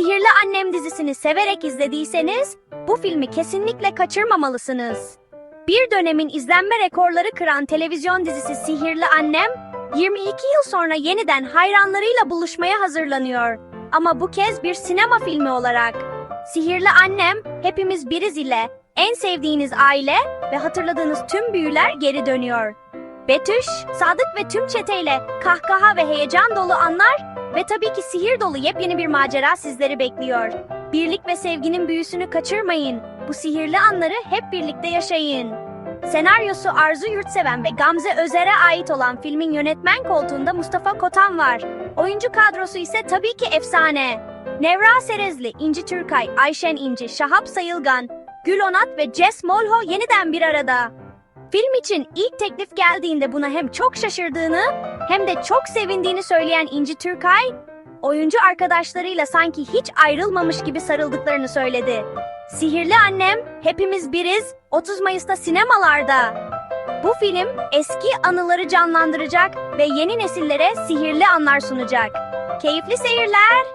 Sihirli Annem dizisini severek izlediyseniz bu filmi kesinlikle kaçırmamalısınız. Bir dönemin izlenme rekorları kıran televizyon dizisi Sihirli Annem 22 yıl sonra yeniden hayranlarıyla buluşmaya hazırlanıyor. Ama bu kez bir sinema filmi olarak. Sihirli Annem, Hepimiz Biriz ile en sevdiğiniz aile ve hatırladığınız tüm büyüler geri dönüyor. Betüş, Sadık ve tüm çeteyle kahkaha ve heyecan dolu anlar ve tabii ki sihir dolu yepyeni bir macera sizleri bekliyor. Birlik ve sevginin büyüsünü kaçırmayın. Bu sihirli anları hep birlikte yaşayın. Senaryosu Arzu Yurtseven ve Gamze Özer'e ait olan filmin yönetmen koltuğunda Mustafa Kotan var. Oyuncu kadrosu ise tabii ki efsane. Nevra Serezli, İnci Türkay, Ayşen İnci, Şahap Sayılgan, Gül Onat ve Jess Molho yeniden bir arada. Film için ilk teklif geldiğinde buna hem çok şaşırdığını hem de çok sevindiğini söyleyen İnci Türkay, oyuncu arkadaşlarıyla sanki hiç ayrılmamış gibi sarıldıklarını söyledi. Sihirli Annem, Hepimiz Biriz, 30 Mayıs'ta sinemalarda. Bu film eski anıları canlandıracak ve yeni nesillere sihirli anlar sunacak. Keyifli seyirler.